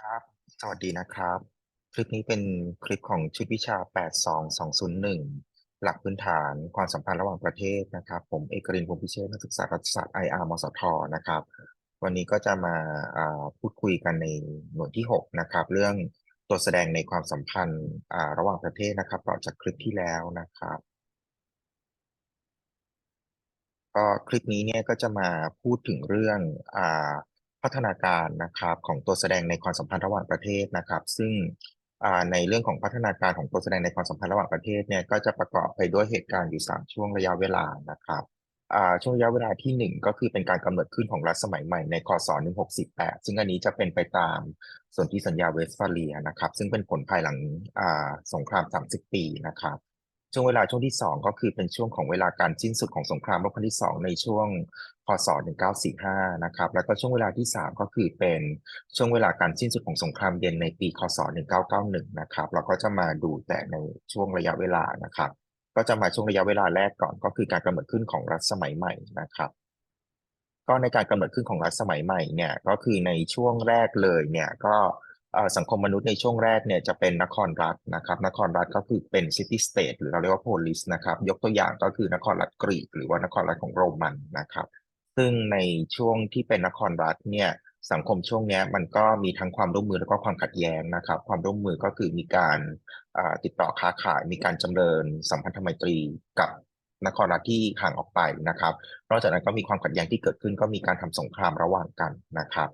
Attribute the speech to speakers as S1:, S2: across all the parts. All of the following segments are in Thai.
S1: ครับ สวัสดีนะครับ คลิปนี้เป็นคลิปของชุดวิชา 82201 หลักพื้นฐานความสัมพันธ์ระหว่างประเทศนะครับ ผมเอกรินพงษ์พิเชษนักศึกษารัฐศาสตร์ IR มสทนะครับ วันนี้ก็จะมาพูดคุยกันในหน่วยที่ 6 นะครับ เรื่องตัวแสดงในความสัมพันธ์ระหว่างประเทศนะครับต่อจากคลิปที่แล้วนะครับก็คลิปนี้เนี่ยก็จะมาพูดถึงเรื่องอ่า พัฒนาการนะครับของตัวแสดงในความสัมพันธ์ระหว่างประเทศนะครับ ซึ่งในเรื่องของพัฒนาการของตัวแสดงในความสัมพันธ์ระหว่างประเทศเนี่ยก็จะประกอบไปด้วยเหตุการณ์อยู่ 3 ช่วงระยะเวลานะครับช่วงระยะเวลาที่ 1 ก็คือเป็นการกำเนิดขึ้นของรัฐสมัยใหม่ในคศ1648 ซึ่งอันนี้จะเป็นไปตามสนธิสัญญาเวสต์ฟาเลียนะครับ ซึ่งเป็นผลภายหลังสงคราม 30 ปีนะครับ ช่วงเวลาช่วงที่2ก็คือเป็นช่วงของเวลาการสิ้นสุดของสงครามโลกครั้งที่2ในช่วงพศ 1945 นะครับ แล้วก็ช่วงเวลาที่ 3 ก็คือเป็นช่วงเวลาการสิ้นสุดของสงครามเย็นในปีคศ 1991 นะครับ เราก็จะมาดูแต่ในช่วงระยะเวลานะครับ ก็จะมาช่วงระยะเวลาแรกก่อนก็คือการกำเนิดขึ้นของรัฐสมัยใหม่นะครับ ก็ในการกำเนิดขึ้นของรัฐสมัยใหม่เนี่ย ก็คือในช่วงแรกเลยเนี่ยก็ สังคมมนุษย์ในช่วงแรกเนี่ยจะเป็นนครรัฐนะครับ นครรัฐก็คือเป็นซิตี้สเตทหรือเราเรียกว่าโพลิสนะครับ ยกตัวอย่างก็คือนครรัฐกรีกหรือว่านครรัฐของโรมันนะครับ ซึ่งในช่วงที่เป็นนครรัฐเนี่ยสังคมช่วงนี้มันก็มีทั้งความร่วมมือแล้วก็ความขัดแย้งนะครับ ความร่วมมือก็คือมีการติดต่อค้าขาย มีการจำเริญสัมพันธไมตรีกับนครรัฐที่ห่างออกไปนะครับ นอกจากนั้นก็มีความขัดแย้งที่เกิดขึ้นก็มีการทำสงครามระหว่างกันนะครับ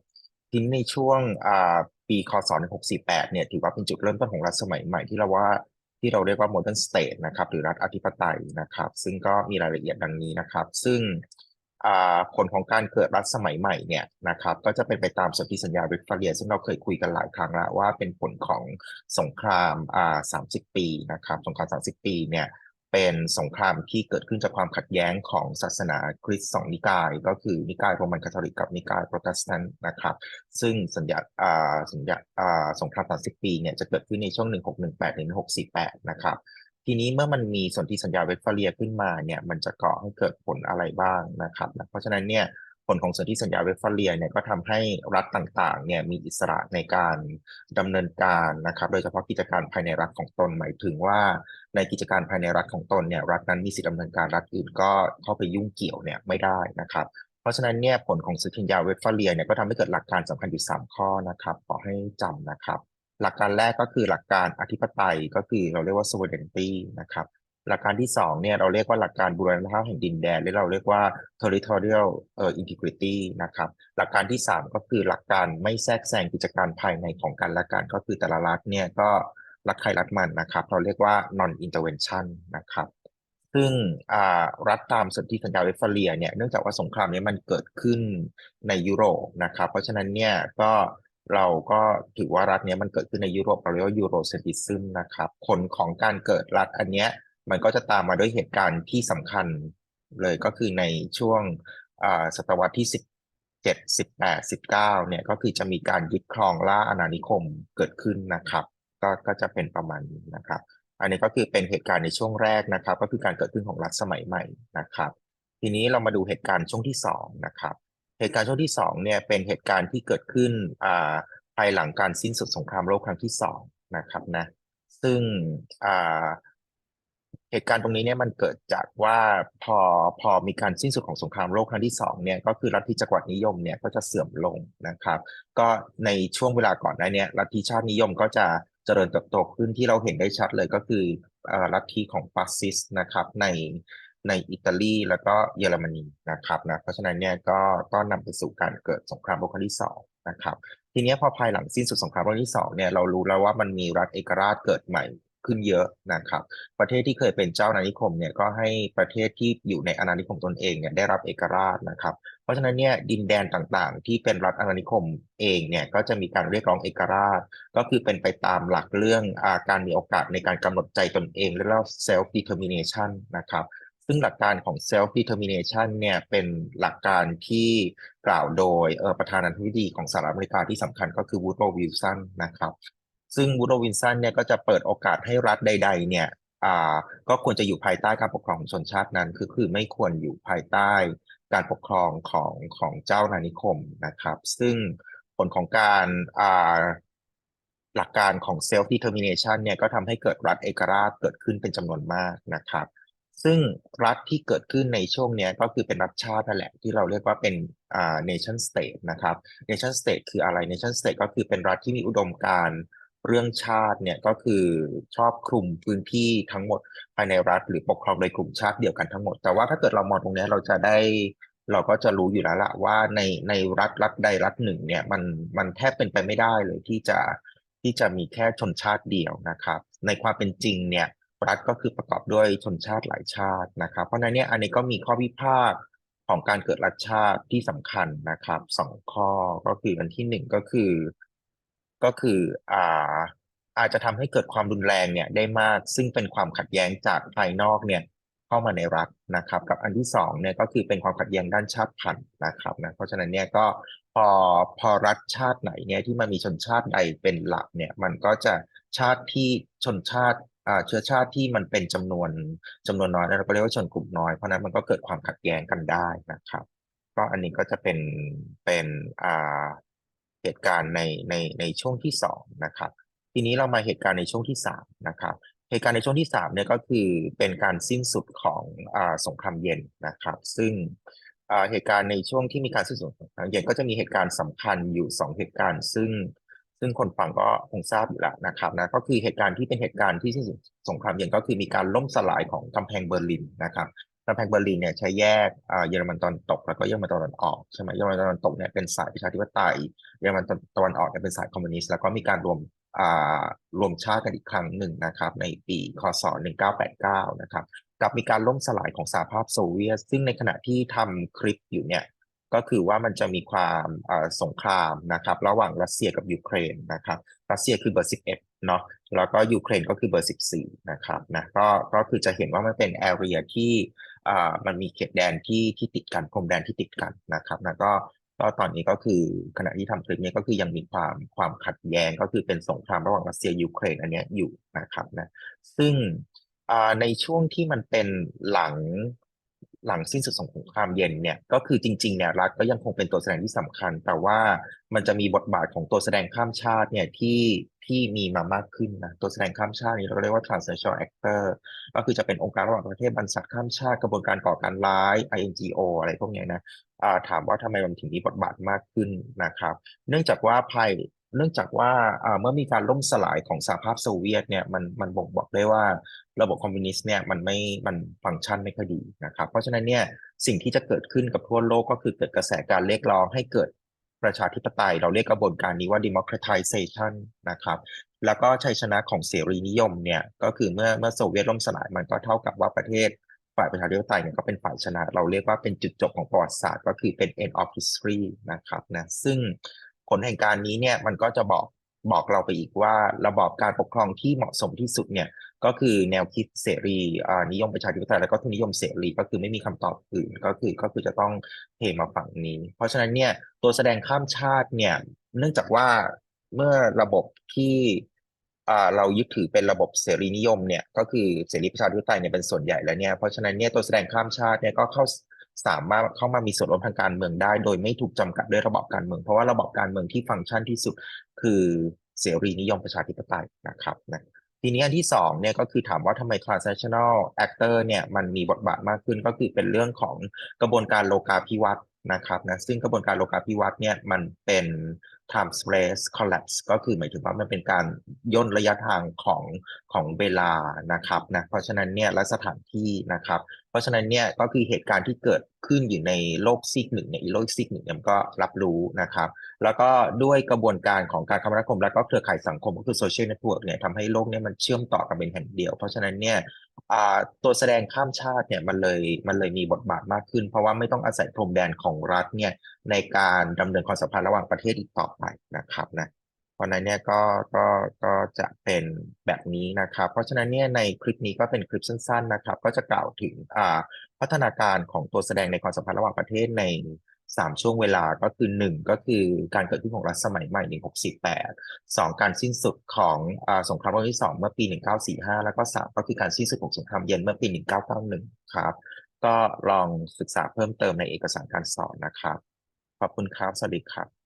S1: ทีนี้ในช่วง ปีคศ1648 เนี่ยถือว่าเป็นจุดเริ่มต้นของรัฐสมัยใหม่ที่เราว่าที่เราเรียกว่า modern state นะครับหรือรัฐอธิปไตยนะครับ ซึ่งก็มีรายละเอียดดังนี้นะครับ ซึ่งผลของการเกิดรัฐสมัยใหม่เนี่ยนะครับ ก็จะเป็นไปตามสนธิสัญญาเวสตฟาเลีย ซึ่งเราเคยคุยกันหลายครั้งแล้วว่าเป็นผลของสงครามอ่า30 ปีนะครับ สงคราม 30 ปีเนี่ย เป็นสงครามที่เกิดขึ้นจากความขัดแย้งของศาสนาคริสต์สองนิกาย ก็คือนิกายโรมันคาทอลิกกับนิกายโปรเตสแตนต์นะครับ ซึ่งสัญญาอ่าสัญญาอ่าสงคราม30ปีเนี่ยจะเกิดขึ้นในช่วง1618ถึง1648นะครับ ทีนี้เมื่อมันมีสนธิสัญญาเวสฟาเลียขึ้นมาเนี่ยมันจะก่อให้เกิดผลอะไรบ้างนะครับ เพราะฉะนั้นเนี่ย ลของสนธิสัญญาเวสฟาเลียเนี่ยก็ทำให้รัฐต่างๆเนี่ยมีอิสระในการดำเนินการนะครับ โดยเฉพาะกิจการภายในรัฐของตนหมายถึงว่า ในกิจการภายในรัฐของตนเนี่ยรัฐนั้นมีสิทธิดำเนินการรัฐอื่นก็เข้าไปยุ่งเกี่ยวเนี่ยไม่ได้นะครับ เพราะฉะนั้นเนี่ยผลของสนธิสัญญาเวสฟาเลียเนี่ยก็ทำให้เกิดหลักการสำคัญอยู่3ข้อนะครับขอให้จำนะครับ หลักการแรกก็คือหลักการอธิปไตยก็คือเราเรียกว่า sovereignty นะครับ หลักการที่สองเนี่ยเราเรียกว่าหลักการบูรณภาพแห่งดินแดนหรือเราเรียกว่า territorial เอ่อ integrity นะครับหลักการที่สามก็คือหลักการไม่แทรกแซงกิจการภายในของกันและกันก็คือแต่ละรัฐเนี่ยก็รัฐใครรัฐมันนะครับ เราเรียกว่า non intervention นะครับซึ่งรัฐตามสนธิสัญญาเวสต์ฟเลียเนี่ยเนื่องจากว่าสงครามนี้มันเกิดขึ้นในยุโรปนะครับ เพราะฉะนั้นเนี่ยก็เราก็ถือว่ารัฐเนี้ยมันเกิดขึ้นในยุโรปเราเรียกว่ายูโรเซนติซึมนะครับผลของการเกิดรัฐอันเนี้ย มันก็จะตามมาด้วยเหตุการณ์ที่สำคัญเลยก็คือในช่วงศตวรรษที่สิบเจ็ดสิบแปดสิบเก้าเนี่ยก็คือจะมีการยึดครองล่าอาณานิคมเกิดขึ้นนะครับ ก็ก็จะเป็นประมาณนี้นะครับ อันนี้ก็คือเป็นเหตุการณ์ในช่วงแรกนะครับ ก็คือการเกิดขึ้นของรัฐสมัยใหม่นะครับ ทีนี้เรามาดูเหตุการณ์ช่วงที่สองนะครับ เหตุการณ์ช่วงที่สองเนี่ยเป็นเหตุการณ์ที่เกิดขึ้นอ่าภายหลังการสิ้นสุดสงครามโลกครั้งที่สองนะครับนะซึ่งอ่า เหตุการณ์ตรงนี้เนี่ยมันเกิดจากว่าพอพอมีการสิ้นสุดของสงครามโลกครั้งที่สองเนี่ยก็คือลัทธิจักรวรรดินิยมเนี่ยก็จะเสื่อมลงนะครับ ก็ในช่วงเวลาก่อนหน้านี้ลัทธิชาตินิยมก็จะเจริญเติบโตขึ้นที่เราเห็นได้ชัดเลยก็คือเอ่อลัทธิของฟาสซิสต์นะครับในในอิตาลีแล้วก็เยอรมนีนะครับนะเพราะฉะนั้นเนี่ยก็ก็นำไปสู่การเกิดสงครามโลกครั้งที่สองนะครับทีนี้พอภายหลังสิ้นสุดสงครามโลกที่สองเนี่ยเรารู้แล้วว่ามันมีรัฐเอกราชเกิดใหม่ ขึ้นเยอะนะครับ ประเทศที่เคยเป็นเจ้าอาณานิคมเนี่ยก็ให้ประเทศที่อยู่ในอาณานิคมตนเองเนี่ยได้รับเอกราชนะครับ เพราะฉะนั้นเนี่ยดินแดนต่างๆ ที่เป็นรัฐอาณานิคมเองเนี่ยก็จะมีการเรียกร้องเอกราช ก็คือเป็นไปตามหลักเรื่องอาการมีโอกาสในการกำหนดใจตนเองเรียกว่า self determination นะครับซึ่งหลักการของ self determination เนี่ยเป็นหลักการที่กล่าวโดยประธานาธิบดีของสหรัฐอเมริกาที่สำคัญก็คือวูดโรวิลสันนะครับ ซึ่งวูดโรวิลสันเนี่ยก็จะเปิดโอกาสให้รัฐใด ๆ เนี่ยอ่าก็ควรจะอยู่ภายใต้การปกครองของชนชาตินั้น คือคือไม่ควรอยู่ภายใต้การปกครองของของเจ้าอาณานิคมนะครับ ซึ่งผลของการอ่าหลักการของ self determination เนี่ยก็ทำให้เกิดรัฐเอกราชเกิดขึ้นเป็นจำนวนมากนะครับ ซึ่งรัฐที่เกิดขึ้นในช่วงเนี้ยก็คือเป็นรัฐชาตินั่นแหละที่เราเรียกว่าเป็นอ่า nation state นะครับ nation state คืออะไร nation state ก็คือเป็นรัฐที่มีอุดมการณ์ เรื่องชาติเนี่ยก็คือครอบคลุมพื้นที่ทั้งหมดภายในรัฐ หรือปกครองโดยกลุ่มชาติเดียวกันทั้งหมด แต่ว่าถ้าเกิดเรามองตรงนี้เราจะได้ เราก็จะรู้อยู่แล้วละว่าในในรัฐรัฐใดรัฐหนึ่งเนี่ยมันมันแทบเป็นไปไม่ได้เลยที่จะที่จะมีแค่ชนชาติเดียวนะครับ ในความเป็นจริงเนี่ยรัฐก็คือประกอบด้วยชนชาติหลายชาตินะครับ เพราะนั้นเนี่ยอันนี้ก็มีข้อพิพาทของการเกิดรัฐชาติที่สำคัญนะครับสองข้อก็คืออันที่หนึ่งก็คือ ก็คืออ่าอาจจะทำให้เกิดความรุนแรงเนี่ยได้มาก ซึ่งเป็นความขัดแย้งจากภายนอกเนี่ยเข้ามาในรัฐนะครับ กับอันที่สองเนี่ยก็คือเป็นความขัดแย้งด้านชาติพันธุ์นะครับนะเพราะฉะนั้นเนี่ยก็พอพอรัฐชาติไหนเนี่ยที่มันมีชนชาติใดเป็นหลักเนี่ยมันก็จะชาติที่ชนชาติอ่าเชื้อชาติที่มันเป็นจำนวนจำนวนน้อยเราก็เรียกว่าชนกลุ่มน้อยเพราะนั้นมันก็เกิดความขัดแย้งกันได้นะครับ ก็อันนี้ก็จะเป็นเป็นอ่า เหตุการณ์ในในในช่วงที่สองนะครับ ทีนี้เรามาเหตุการณ์ในช่วงที่สามนะครับ เหตุการณ์ในช่วงที่สามเนี่ยก็คือเป็นการสิ้นสุดของอสงครามเย็นนะครับ ซึ่งเหตุการณ์ในช่วงที่มีการสิ้นสุดสงครามเย็นก็จะมีเหตุการณ์สำคัญอยู่สองเหตุการณ์ ซึ่งซึ่งคนฟังก็คงทราบอยู่แล้วนะครับนะก็คือเหตุการณ์ที่เป็นเหตุการณ์ที่สิ้นสุดสงครามเย็นก็คือมีการล่มสลายของกำแพงเบอร์ลินนะครับ กำแพงเบอร์ลินเนี่ยใช้แยกเยอรมันตอนตกแล้วก็เยอรมันตะวันออกใช่ไหมเยอรมันตะวันตกเนี่ยเป็นสายประชาธิปไตยเยอรมันตะวันออกเนี่ยเป็นสายคอมมิวนิสต์แล้วก็มีการรวมอ่ารวมชาติกันอีกครั้งหนึ่งนะครับ ในปีคศ 1989 นะครับ กับมีการล่มสลายของสหภาพโซเวียต ซึ่งในขณะที่ทำคลิปอยู่เนี่ยก็คือว่ามันจะมีความสงครามนะครับ ระหว่างรัสเซียกับยูเครนนะครับ รัสเซียคือเบอร์ 11 เนาะแล้วก็ยูเครนก็คือเบอร์ 14 นะครับนะก็ก็คือจะเห็นว่ามันเป็นแอเรียที่ มันมีเขตแดนที่ที่ติดกันพรมแดนที่ติดกันนะครับนะก็ก็ตอนนี้ก็คือขณะที่ทำคลิปนี้ก็คือยังมีความความขัดแย้งก็คือเป็นสงครามระหว่างรัสเซียยูเครนอันเนี้ยอยู่นะครับนะซึ่งในช่วงที่มันเป็นหลังหลังสิ้นสุดสงครามเย็นเนี่ยก็คือจริงๆเนี่ยรัฐก็ยังคงเป็นตัวแสดงที่สำคัญ แต่ว่ามันจะมีบทบาทของตัวแสดงข้ามชาติเนี่ยที่ที่มีมามากขึ้นนะตัวแสดงข้ามชาตินี้เราเรียกว่า transnational actor ก็คือจะเป็นองค์การระหว่างประเทศบรรษัทข้ามชาติกระบวนการก่อการร้าย INGO อะไรพวกนี้นะอ่าถามว่าทำไมมันถึงมีบทบาทมากขึ้นนะครับ เนื่องจากว่าภายเนื่องจากว่าอ่าเมื่อมีการล่มสลายของสหภาพโซเวียตเนี่ยมันมันบ่งบอกได้ว่าระบบคอมมิวนิสต์เนี่ยมันไม่มันฟังก์ชันไม่ค่อยดีนะครับ เพราะฉะนั้นเนี่ยสิ่งที่จะเกิดขึ้นกับทั่วโลกก็คือเกิดกระแสการเรียกร้องให้เกิด ประชาธิปไตย เราเรียกกระบวนการนี้ว่า democratization นะครับ แล้วก็ชัยชนะของเสรีนิยมเนี่ยก็คือเมื่อเมื่อโซเวียตล่มสลายมันก็เท่ากับว่าประเทศฝ่ายประชาธิปไตยเนี่ยก็เป็นฝ่ายชนะ เราเรียกว่าเป็นจุดจบของประวัติศาสตร์ ก็คือเป็น end of history นะครับนะซึ่งผลแห่งการนี้เนี่ยมันก็จะบอกบอกเราไปอีกว่าระบอบการปกครองที่เหมาะสมที่สุดเนี่ย ก็คือแนวคิดเสรีนิยมประชาธิปไตยแล้วก็ทุนนิยมเสรีก็คือไม่มีคำตอบอื่นก็คือก็คือจะต้องเทมาฝั่งนี้ เพราะฉะนั้นเนี่ยตัวแสดงข้ามชาติเนี่ยเนื่องจากว่าเมื่อระบบที่เรายึดถือเป็นระบบเสรีนิยมเนี่ยก็คือเสรีประชาธิปไตยเนี่ยเป็นส่วนใหญ่แล้วเนี่ยเพราะฉะนั้นเนี่ยตัวแสดงข้ามชาติเนี่ยก็เข้าสามารถเข้ามามีส่วนร่วมทางการเมืองได้ โดยไม่ถูกจำกัดด้วยระบบการเมือง เพราะว่าระบบการเมืองที่ฟังก์ชันที่สุดคือเสรีนิยมประชาธิปไตยนะครับนะ ทีนี้อันที่สองเนี่ยก็คือถามว่าทำไม transactional actor เนี่ยมันมีบทบาทมากขึ้นก็คือเป็นเรื่องของกระบวนการโลกาภิวัตน์นะครับนะซึ่งกระบวนการโลกาภิวัตน์เนี่ยมันเป็น time space collapse ก็คือหมายถึงว่ามันเป็นการย่นระยะทางของของเวลานะครับนะเพราะฉะนั้นเนี่ยและสถานที่นะครับ เพราะฉะนั้นเนี่ยก็คือเหตุการณ์ที่เกิดขึ้นอยู่ในโลกซีกหนึ่งเนี่ยอีโลกซีกหนึ่งเนี่ยมันก็รับรู้นะครับ แล้วก็ด้วยกระบวนการของการคมนาคม และก็เครือข่ายสังคมก็คือโซเชียลเน็ตเวิร์กเนี่ยทำให้โลกเนี่ยมันเชื่อมต่อกันเป็นแห่งเดียว เพราะฉะนั้นเนี่ยตัวแสดงข้ามชาติเนี่ยมันเลยมันเลยมีบทบาทมากขึ้น เพราะว่าไม่ต้องอาศัยพรมแดนของรัฐเนี่ยในการดำเนินความสัมพันธ์ระหว่างประเทศอีกต่อไปนะครับนะเพราะนั้นเนี่ยก็ก็ก็จะเป็นแบบนี้นะครับ เพราะฉะนั้นเนี่ยในคลิปนี้ก็เป็นคลิปสั้น ๆนะครับ ก็จะกล่าวถึงอ่าพัฒนาการของตัวแสดงในความสัมพันธ์ระหว่างประเทศในสามช่วงเวลาก็คือหนึ่งก็คือการเกิดขึ้นของรัฐสมัยใหม่1648สองการสิ้นสุดของอสงครามโลกที่สองเมื่อปี1945แล้วก็สามก็คือการสิ้นสุดของสงครามเย็นเมื่อปี1991ครับก็ลองศึกษาเพิ่มเติมในเอกสารการสอนนะครับ ขอบคุณครับ สวัสดีครับ